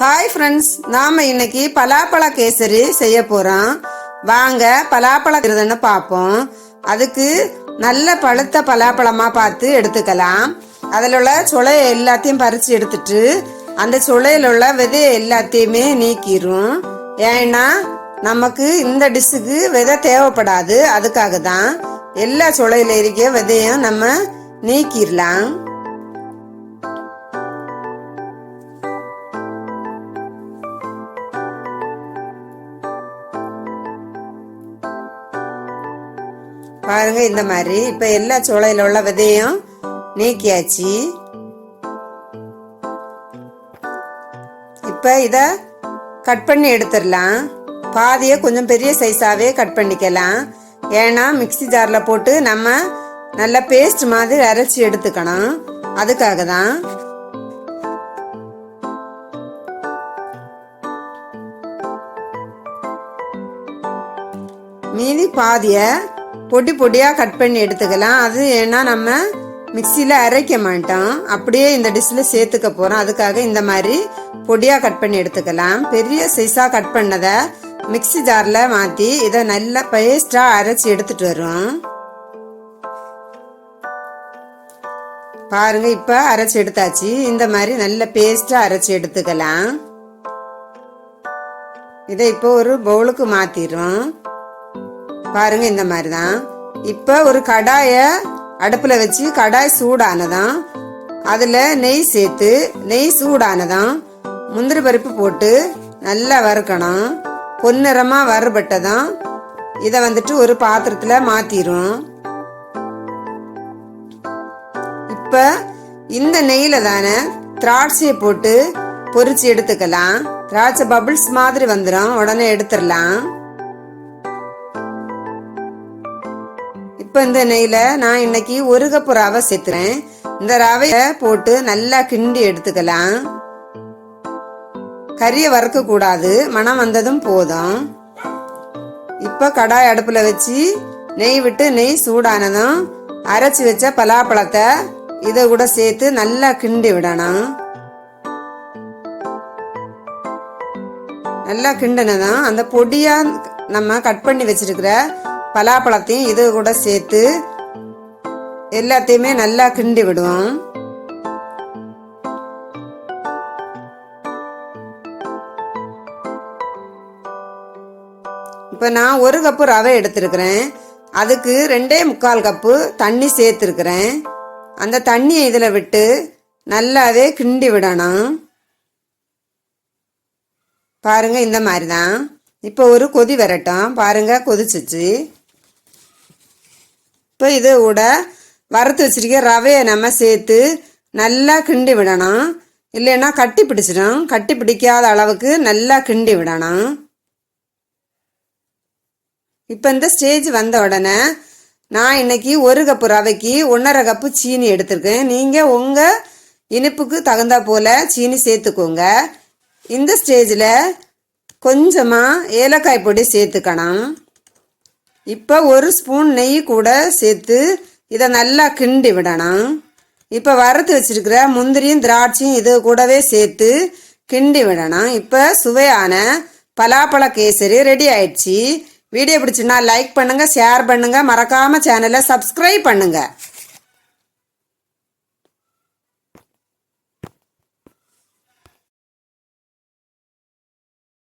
Hi friends நாம இன்னைக்கு பலாப்பழ கேசரி செய்ய போறோம். வாங்க பலாப்பழம் பார்ப்போம். அதுக்கு நல்ல பழுத்த பலாப்பழமா பார்த்து எடுத்துக்கலாம். அதில் உள்ள சுளைய எல்லாத்தையும் பறித்து எடுத்துட்டு அந்த சுளையில உள்ள விதையை எல்லாத்தையுமே நீக்கிரும். ஏன்னா நமக்கு இந்த டிஷ்ஷுக்கு விதை தேவைப்படாது. அதுக்காக தான் எல்லா சுளையில இருக்க விதையும் நம்ம நீக்கிடலாம் பாருங்க இந்த மாதிரி. இப்ப எல்லா சோளையில உள்ள விதையும் நீக்கியாச்சு. இப்ப இத கட் பண்ணி எடுத்துடலாம். பாதியை கொஞ்சம் பெரிய சைஸாவே கட் பண்ணிக்கலாம். ஏன்னா மிக்ஸி ஜாரில் போட்டு நம்ம நல்ல பேஸ்ட் மாதிரி அரைச்சி எடுத்துக்கணும். அதுக்காக தான். மீதி பாதியை பொடி பொடியாக கட் பண்ணி எடுத்துக்கலாம். அது ஏன்னா நம்ம மிக்சியில் அரைக்க மாட்டோம். அப்படியே இந்த டிஷ்ஷில் சேர்த்துக்க போகிறோம் அதுக்காக இந்த மாதிரி பொடியாக கட் பண்ணி எடுத்துக்கலாம். பெரிய சைஸாக கட் பண்ணதை மிக்ஸி ஜாரில் மாற்றி இதை நல்லா பேஸ்ட்டாக அரைச்சி எடுத்துகிட்டு வரும். பாருங்க இப்போ அரைச்சி எடுத்தாச்சு. இந்த மாதிரி நல்ல பேஸ்ட்டாக அரைச்சி எடுத்துக்கலாம். இதை இப்போ ஒரு பவுலுக்கு மாற்றிடும் பாருங்க இந்த மாதிரி தான் இப்போ ஒரு கடாயை அடுப்பில் வச்சு கடாய் சூடானதான். அதில் நெய் சேர்த்து நெய் சூடானதான். முந்திரி பருப்பு போட்டு நல்லா வறுக்கணும். பொன்னிறமாக வறுபட்டதான். இதை வந்துட்டு ஒரு பாத்திரத்தில் மாற்றிடும் இப்போ இந்த நெய்யில் தானே திராட்சையை போட்டு பொறிச்சு எடுத்துக்கலாம். திராட்சை பபிள்ஸ் மாதிரி வந்துடும் உடனே எடுத்துடலாம் இப்போ இந்த நெய்யில் நான் இன்னைக்கு ஒரு கப்பு ரவை சேர்த்துறேன். இந்த ரவையை போட்டு நல்லா கிண்டி எடுத்துக்கலாம். கறியை வறுக்க கூடாது. மனம் வந்ததும் போதும். இப்போ கடாய் அடுப்பில் வச்சு நெய் விட்டு நெய் சூடானதும் அரைச்சி வச்ச பலாப்பழத்தை இதை கூட சேர்த்து நல்லா கிண்டி விடணும். நல்லா கிண்டினதும் அந்த பொடியா நம்ம கட் பண்ணி வச்சிருக்கிற பலாப்பழத்தையும் இது கூட சேர்த்து எல்லாத்தையுமே நல்லா கிண்டி விடுவோம். இப்போ நான் ஒரு கப்பு ரவை எடுத்திருக்கிறேன். அதுக்கு ரெண்டே முக்கால் கப்பு தண்ணி சேர்த்துருக்கிறேன். அந்த தண்ணியை இதில் விட்டு நல்லாவே கிண்டி விடணும். பாருங்க இந்த மாதிரி தான் இப்போ ஒரு கொதி வரட்டும். பாருங்கள் கொதிச்சிச்சு. இப்போ இது கூட வறுத்து வச்சிருக்க ரவையை நம்ம சேர்த்து நல்லா கிண்டி விடணும். இல்லைன்னா கட்டி பிடிச்சிடும். கட்டி பிடிக்காத அளவுக்கு நல்லா கிண்டி விடணும். இப்போ இந்த ஸ்டேஜ் வந்த உடனே நான் இன்னைக்கு ஒரு கப்பு ரவைக்கு ஒன்றரை கப்பு சீனி எடுத்திருக்கேன். நீங்கள் உங்கள் இனிப்புக்கு தகுந்தா போல் சீனி சேர்த்துக்கோங்க. இந்த ஸ்டேஜில் கொஞ்சமாக ஏலக்காய் பொடி சேர்த்துக்கணும். இப்போ ஒரு ஸ்பூன் நெய் கூட சேர்த்து இதை நல்லா கிண்டி விடணும். இப்போ வறுத்து வச்சிருக்கிற முந்திரியும் திராட்சையும் இது கூடவே சேர்த்து கிண்டி விடணும். இப்போ சுவையான பலாப்பழ கேசரி ரெடி ஆயிடுச்சு. வீடியோ பிடிச்சுன்னா லைக் பண்ணுங்கள் ஷேர் பண்ணுங்கள் மறக்காமல் சேனலை சப்ஸ்கிரைப் பண்ணுங்கள்